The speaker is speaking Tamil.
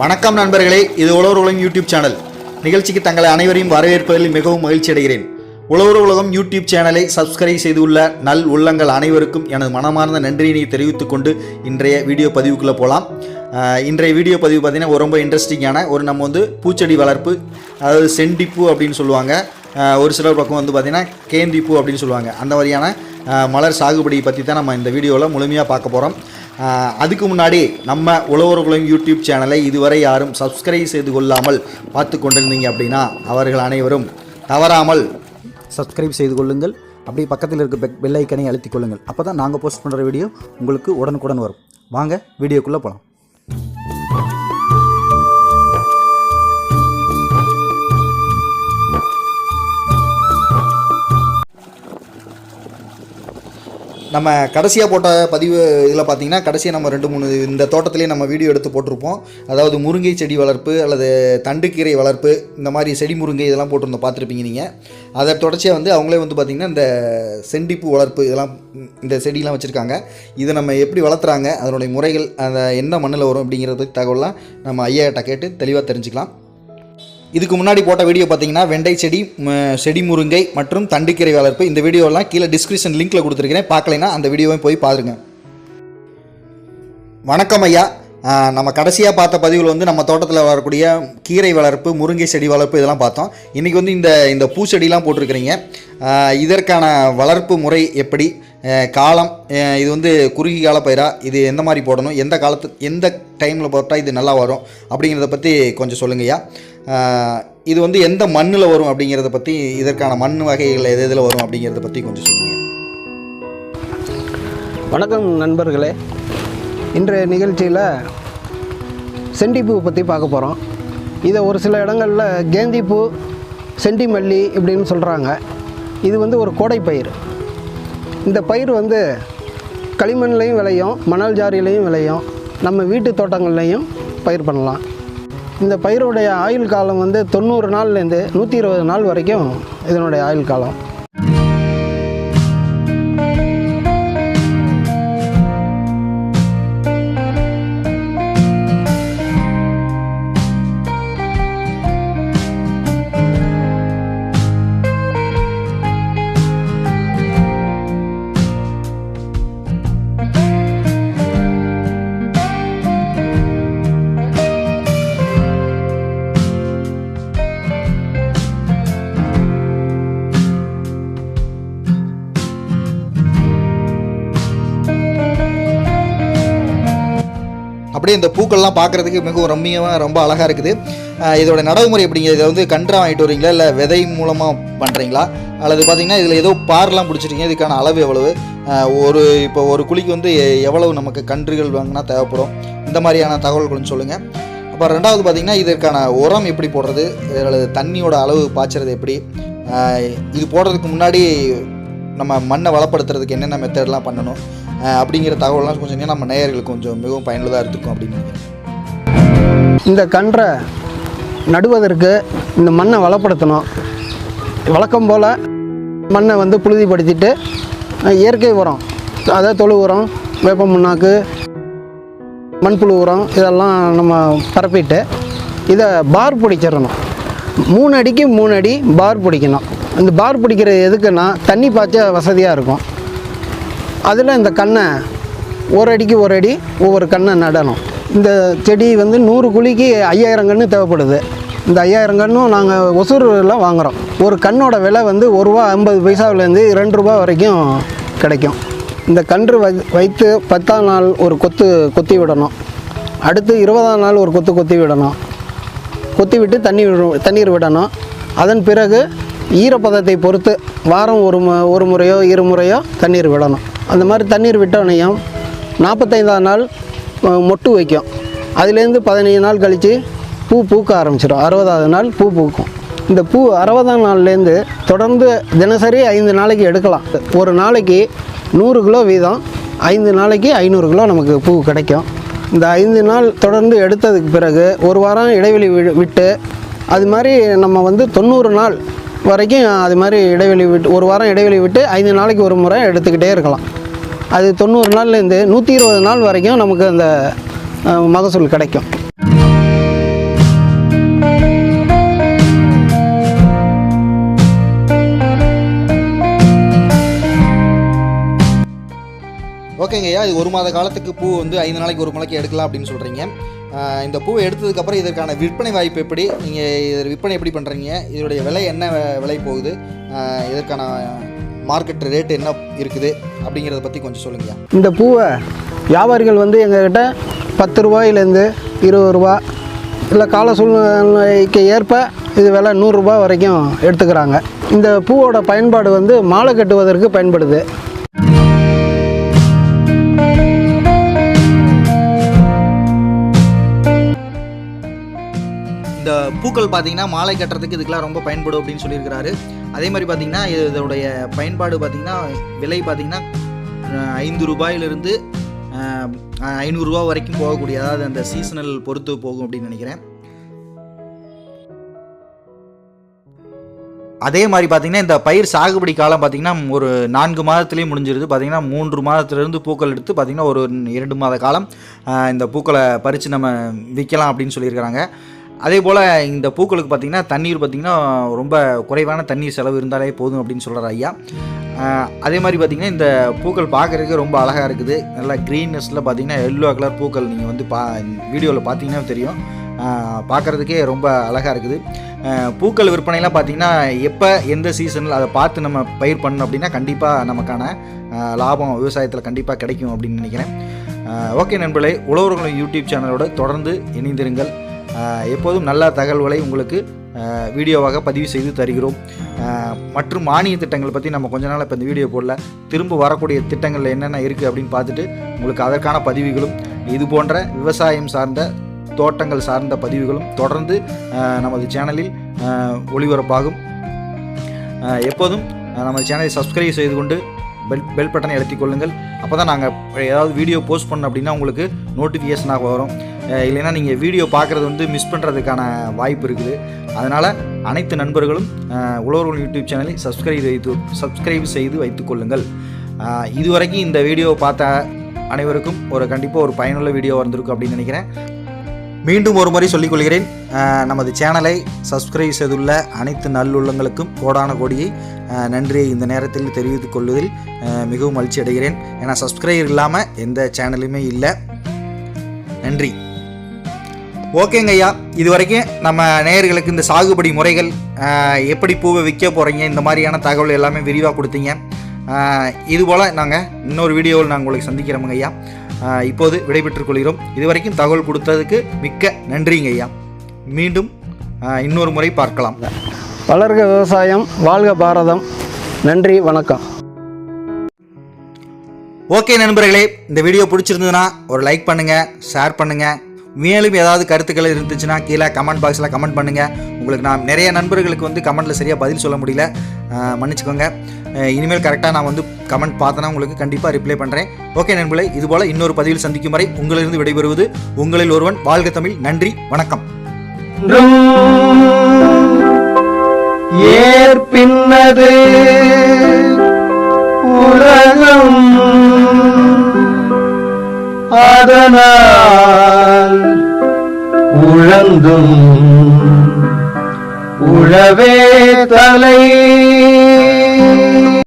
வணக்கம் நண்பர்களே இது உழவர் உலகம் யூடியூப் சேனல் நிகழ்ச்சிக்கு தங்களை அனைவரையும் வரவேற்பதில் மிகவும் மகிழ்ச்சி அடைகிறேன். உழவர் உலகம் யூடியூப் சேனலை சப்ஸ்கிரைப் செய்துள்ள நல் உள்ளங்கள் அனைவருக்கும் எனது மனமார்ந்த நன்றியினை தெரிவித்துக் கொண்டு இன்றைய வீடியோ பதிவுக்குள்ளே போகலாம் இன்றைய வீடியோ பதிவு பார்த்தீங்கன்னா ரொம்ப இன்ட்ரெஸ்டிங்கான ஒரு நம்ம வந்து பூச்செடி வளர்ப்பு அதாவது செண்டிப்பூ அப்படின்னு சொல்லுவாங்க. ஒரு சிலர் பக்கம் வந்து பார்த்திங்கன்னா கேந்திப்பூ அப்படின்னு சொல்லுவாங்க. அந்த மாதிரியான மலர் சாகுபடி பற்றி தான் நம்ம இந்த வீடியோவில் முழுமையாக பார்க்க போகிறோம் அதுக்கு முன்னாடி நம்ம உழவர்களும் யூடியூப் சேனலை இதுவரை யாரும் சப்ஸ்கிரைப் செய்து கொள்ளாமல் பார்த்து கொண்டிருந்தீங்க அப்படின்னா அவர்கள் அனைவரும் தவறாமல் சப்ஸ்கிரைப் செய்து கொள்ளுங்கள். அப்படி பக்கத்தில் இருக்க பெக் பெல் ஐக்கனை அழுத்திக் கொள்ளுங்கள். அப்போ தான் நாங்கள் போஸ்ட் பண்ணுற வீடியோ உங்களுக்கு உடனுக்குடன் வரும். வாங்க வீடியோக்குள்ளே போகலாம் நம்ம கடைசியாக போட்ட பதிவு இதில் பார்த்தீங்கன்னா கடைசியாக நம்ம ரெண்டு மூணு இந்த தோட்டத்திலே நம்ம வீடியோ எடுத்து போட்டிருப்போம். அதாவது முருங்கை செடி வளர்ப்பு அல்லது தண்டுக்கீரை வளர்ப்பு இந்த மாதிரி செடி முருங்கை இதெல்லாம் போட்டிருந்தோம் பார்த்துருப்பீங்க நீங்கள் அதை தொடர்ச்சியாக வந்து அவங்களே வந்து பார்த்திங்கன்னா இந்த செண்டிப்பூ வளர்ப்பு இதெல்லாம் இந்த செடியெலாம் வச்சுருக்காங்க. இதை நம்ம எப்படி வளர்த்துறாங்க அதனுடைய முறைகள் அந்த என்ன மண்ணில் வரும் அப்படிங்கிறது தகவலாம் நம்ம ஐயாட்ட கேட்டு தெளிவாக தெரிஞ்சுக்கலாம். இதுக்கு முன்னாடி போட்ட வீடியோ பார்த்தீங்கன்னா வெண்டை செடி செடி முருங்கை மற்றும் தண்டுக்கீரை வளர்ப்பு. இந்த வீடியோலாம் கீழே டிஸ்கிரிப்ஷன் லிங்க்கில் கொடுத்துருக்கிறேன். பார்க்கலைன்னா அந்த வீடியோவையும் போய் பாருங்க. வணக்கம் ஐயா. நம்ம கடைசியாக பார்த்த பதிவில் வந்து நம்ம தோட்டத்தில் வரக்கூடிய கீரை வளர்ப்பு முருங்கை செடி வளர்ப்பு இதெல்லாம் பார்த்தோம். இன்றைக்கி வந்து இந்த இந்த பூச்செடிலாம் போட்டிருக்கிறீங்க. இதற்கான வளர்ப்பு முறை எப்படி? காலம் இது வந்து குறுகிய கால பயிராக இது எந்த மாதிரி போடணும்? எந்த காலத்து எந்த டைமில் போட்டால் இது நல்லா வரும்? அப்படிங்கிறத பற்றி கொஞ்சம் சொல்லுங்கய்யா இது வந்து எந்த மண்ணில் வரும் அப்படிங்கிறத பற்றி இதற்கான மண் வகைகள் எது இதில் வரும் அப்படிங்கிறத பற்றி கொஞ்சம் சொல்லுங்கள் வணக்கம் நண்பர்களே. இன்றைய நிகழ்ச்சியில் செண்டிப்பூ பற்றி பார்க்க போகிறோம் இதை ஒரு சில இடங்களில் கேந்திப்பூ செண்டிமல்லி இப்படின்னு சொல்கிறாங்க இது வந்து ஒரு கோடை பயிர் இந்த பயிர் வந்து களிமண்லையும் விளையும் மணல் ஜாரிலையும் விளையும். நம்ம வீட்டு தோட்டங்கள்லையும் பயிர் பண்ணலாம். இந்த பயிருடைய ஆயுள் காலம் வந்து தொண்ணூறு நாள்லேருந்து நூற்றி இருபது நாள் வரைக்கும் இதனுடைய ஆயுள் காலம். அப்படியே இந்த பூக்கள்லாம் பார்க்குறதுக்கு மிகவும் ரம்மியமாக ரொம்ப அழகாக இருக்குது. இதோட நடைமுறை எப்படிங்க? இதை வந்து கன்றாக வாங்கிட்டு வரீங்களா? இல்லை விதை மூலமாக பண்ணுறீங்களா அல்லது பார்த்தீங்கன்னா இதில் ஏதோ பார்லாம் பிடிச்சிருக்கீங்க. இதுக்கான அளவு எவ்வளவு? ஒரு இப்போ ஒரு குழிக்கு வந்து எவ்வளவு நமக்கு கன்றுகள் வாங்கினா தேவைப்படும்? இந்த மாதிரியான தகவல்கள்னு சொல்லுங்கள் அப்புறம் ரெண்டாவது பார்த்திங்கன்னா இதற்கான உரம் எப்படி போடுறது? அல்லது தண்ணியோட அளவு பாய்ச்சறது எப்படி? இது போடுறதுக்கு முன்னாடி நம்ம மண்ணை வளப்படுத்துறதுக்கு என்னென்ன மெத்தட்லாம் பண்ணணும்? அப்படிங்கிற தகவல்லாம் கொஞ்சம் நம்ம நேயர்களுக்கு கொஞ்சம் மிகவும் பயனுள்ளதாக இருக்கும் அப்படின்னு இந்த கன்றை நடுவதற்கு இந்த மண்ணை வளப்படுத்தணும். வழக்கம் போல் மண்ணை வந்து புழுதிப்படுத்திட்டு இயற்கை உரம் அதாவது தொழு உரம் வேப்ப முன்னாக்கு மண்புழு உரம் இதெல்லாம் நம்ம பரப்பிட்டு இதை பார் பிடிச்சிடணும். மூணு அடிக்கு மூணு அடி பார் பிடிக்கணும். இந்த பார் பிடிக்கிறது எதுக்குன்னா தண்ணி பாய்ச்ச வசதியாக இருக்கும். அதில் இந்த கண்ணை ஒரு அடிக்கு ஒரு அடி ஒவ்வொரு கண்ணை நடணும். இந்த செடி வந்து நூறு குழிக்கு ஐயாயிரம் கன்று தேவைப்படுது. இந்த ஐயாயிரம் கன்றும் நாங்கள் ஒசூரில் வாங்குகிறோம் ஒரு கண்ணோட விலை வந்து ஒரு ரூபா ஐம்பது பைசாவிலேருந்து ரெண்டு ரூபா வரைக்கும் கிடைக்கும். இந்த கன்று வை வைத்து பத்தாம் நாள் ஒரு கொத்து கொத்தி விடணும். அடுத்து இருபதாம் நாள் ஒரு கொத்து கொத்தி விடணும். கொத்தி விட்டு தண்ணி விடு- தண்ணீர் விடணும். அதன் பிறகு ஈரப்பதத்தை பொறுத்து வாரம் ஒரு மு ஒரு முறையோ இரு முறையோ தண்ணீர் விடணும். அந்த மாதிரி தண்ணீர் விட்டோனையும் நாற்பத்தைந்தாம் நாள் மொட்டு வைக்கும். அதுலேருந்து பதினஞ்சு நாள் கழித்து பூ பூக்க ஆரம்பிச்சிடும். அறுபதாவது நாள் பூ பூக்கும். இந்த பூ அறுபதாம் நாள்லேருந்து தொடர்ந்து தினசரி ஐந்து நாளைக்கு எடுக்கலாம். ஒரு நாளைக்கு நூறு கிலோ வீதம் ஐந்து நாளைக்கு ஐநூறு கிலோ நமக்கு பூ கிடைக்கும். இந்த ஐந்து நாள் தொடர்ந்து எடுத்ததுக்கு பிறகு ஒரு வாரம் இடைவெளி வி- விட்டு அது மாதிரி நம்ம வந்து தொண்ணூறு நாள் வரைக்கும் அது மாதிரி இடைவெளி விட்டு ஒரு வாரம் இடைவெளி விட்டு ஐந்து நாளைக்கு ஒரு முறை எடுத்துக்கிட்டே இருக்கலாம். அது தொண்ணூறு நாள்லேருந்து நூற்றி இருபது நாள் வரைக்கும் நமக்கு அந்த மகசூல் கிடைக்கும். ஓகேங்கய்யா ஐயா இது ஒரு மாத காலத்துக்கு பூ வந்து ஐந்து நாளைக்கு ஒரு மலைக்கு எடுக்கலாம் அப்படின்னு சொல்கிறீங்க இந்த பூவை எடுத்ததுக்கப்புறம் இதற்கான விற்பனை வாய்ப்பு எப்படி? நீங்கள் இதில் விற்பனை எப்படி பண்ணுறீங்க இதனுடைய விலை என்ன விலை போகுது? இதற்கான மார்க்கெட் ரேட் என்ன இருக்குது? அப்படிங்கிறத பற்றி கொஞ்சம் சொல்லுங்கள் இந்த பூவை வியாபாரிகள் வந்து எங்ககிட்ட பத்து ரூபாயிலேருந்து இருபது ரூபா இல்லை கால சூழ்நிலைக்கு ஏற்ப இது விலை நூறுரூபா வரைக்கும் எடுத்துக்கிறாங்க. இந்த பூவோட பயன்பாடு வந்து மாலை கட்டுவதற்கு பயன்படுது. பூக்கள் பார்த்தீங்கன்னா மாலை கட்டுறதுக்கு இதுக்கெல்லாம் ரொம்ப பயன்படும் அப்படின்னு சொல்லியிருக்கிறாரு. அதே மாதிரி பார்த்தீங்கன்னா இதோடைய பயன்பாடு பார்த்தீங்கன்னா விலை பார்த்தீங்கன்னா ஐந்து ரூபாயிலிருந்து ஐநூறுரூவா வரைக்கும் போகக்கூடிய அதாவது அந்த சீசனல் பொறுத்து போகும் அப்படின்னு நினைக்கிறேன். அதே மாதிரி பார்த்தீங்கன்னா இந்த பயிர் சாகுபடி காலம் பார்த்தீங்கன்னா ஒரு நான்கு மாதத்துலேயே முடிஞ்சிருது. பார்த்தீங்கன்னா மூன்று மாதத்துலேருந்து பூக்கள் எடுத்து பார்த்தீங்கன்னா ஒரு இரண்டு மாத காலம் இந்த பூக்களை பறித்து நம்ம விற்கலாம் அப்படின்னு சொல்லியிருக்கிறாங்க. அதே போல் இந்த பூக்களுக்கு பார்த்திங்கன்னா தண்ணீர் பார்த்திங்கன்னா ரொம்ப குறைவான தண்ணீர் செலவு இருந்தாலே போதும் அப்படின்னு சொல்கிறார் ஐயா. அதே மாதிரி பார்த்திங்கன்னா இந்த பூக்கள் பார்க்குறதுக்கு ரொம்ப அழகாக இருக்குது. நல்லா க்ரீன்னஸில் பார்த்திங்கன்னா எல்லோ கலர் பூக்கள் நீங்கள் வந்து பா வீடியோவில் பார்த்தீங்கன்னா தெரியும். பார்க்குறதுக்கே ரொம்ப அழகாக இருக்குது. பூக்கள் விற்பனைலாம் பார்த்திங்கன்னா எப்போ எந்த சீசனில் அதை பார்த்து நம்ம பயிர் பண்ணோம் அப்படின்னா கண்டிப்பாக நமக்கான லாபம் விவசாயத்தில் கண்டிப்பாக கிடைக்கும் அப்படின்னு நினைக்கிறேன். ஓகே நண்பர்களே உழவர்களும் யூடியூப் சேனலோடு தொடர்ந்து இணைந்திருங்கள். எப்போதும் நல்ல தகவல்களை உங்களுக்கு வீடியோவாக பதிவு செய்து தருகிறோம். மற்றும் மானிய திட்டங்களை பற்றி நம்ம கொஞ்ச நாள் இப்போ இந்த வீடியோ போடல. திரும்ப வரக்கூடிய திட்டங்கள் என்னென்ன இருக்குது அப்படின்னு பார்த்துட்டு உங்களுக்கு அதற்கான பதிவுகளும் இது போன்ற விவசாயம் சார்ந்த தோட்டங்கள் சார்ந்த பதிவுகளும் தொடர்ந்து நமது சேனலில் ஒளிபரப்பாகும். எப்போதும் நமது சேனலை சப்ஸ்கிரைப் செய்து கொண்டு பெல் பெல் பட்டனை அழுத்திக் கொள்ளுங்கள். அப்போ தான் நாங்கள் ஏதாவது வீடியோ போஸ்ட் பண்ணோம் அப்படின்னா உங்களுக்கு நோட்டிஃபிகேஷனாக வரும். இல்லைன்னா நீங்கள் வீடியோ பார்க்குறது வந்து மிஸ் பண்ணுறதுக்கான வாய்ப்பு இருக்குது. அதனால் அனைத்து நண்பர்களும் உழவர்கள் யூடியூப் சேனலை சப்ஸ்கிரைப் வைத்து சப்ஸ்கிரைப் செய்து வைத்துக்கொள்ளுங்கள் இதுவரைக்கும் இந்த வீடியோவை பார்த்த அனைவருக்கும் ஒரு கண்டிப்பாக ஒரு பயனுள்ள வீடியோ வந்திருக்கும் அப்படின்னு நினைக்கிறேன். மீண்டும் ஒரு முறை சொல்லிக் கொள்கிறேன் நமது சேனலை சப்ஸ்கிரைப் செய்துள்ள அனைத்து நல்லுள்ளங்களுக்கும் கோடான கோடியை நன்றியை இந்த நேரத்தில் தெரிவித்துக் கொள்வதில் மிகவும் மகிழ்ச்சி அடைகிறேன். ஏன்னா சப்ஸ்கிரைபர் இல்லாமல் எந்த சேனலுமே இல்லை. நன்றி. ஓகேங்க ஐயா இது வரைக்கும் நம்ம நேயர்களுக்கு இந்த சாகுபடி முறைகள் எப்படி பூவை விற்க போகிறீங்க இந்த மாதிரியான தகவல் எல்லாமே விரிவாக கொடுத்தீங்க. இது போல் நாங்கள் இன்னொரு வீடியோவில் நாங்கள் உங்களுக்கு சந்திக்கிறோமுங்க ஐயா இப்போது விடைபெற்றுக் கொள்கிறோம். இது வரைக்கும் தகவல் கொடுத்ததுக்கு மிக்க நன்றிங்க ஐயா மீண்டும் இன்னொரு முறை பார்க்கலாம். வளர்க விவசாயம் வாழ்க பாரதம். நன்றி வணக்கம். ஓகே நண்பர்களே இந்த வீடியோ பிடிச்சிருந்ததுன்னா ஒரு லைக் பண்ணுங்கள் ஷேர் பண்ணுங்கள் மேலும் ஏதாவது கருத்துக்கள் இருந்துச்சுன்னா கீழே கமெண்ட் பாக்ஸில் கமெண்ட் பண்ணுங்கள் உங்களுக்கு நான் நிறைய நண்பர்களுக்கு வந்து கமெண்ட்டில் சரியாக பதில் சொல்ல முடியல. மன்னிச்சுக்கோங்க. இனிமேல் கரெக்டாக நான் வந்து கமெண்ட் பார்த்தனா உங்களுக்கு கண்டிப்பாக ரிப்ளை பண்ணுறேன் ஓகே நண்பர்களே இதுபோல் இன்னொரு பதிவில் சந்திக்கும் வரை உங்களிலிருந்து விடைபெறுவது உங்களில் ஒருவன் வாழ்க தமிழ். நன்றி வணக்கம். ஏற்பின்னது அதனால் உழந்தும் உழவே தலை.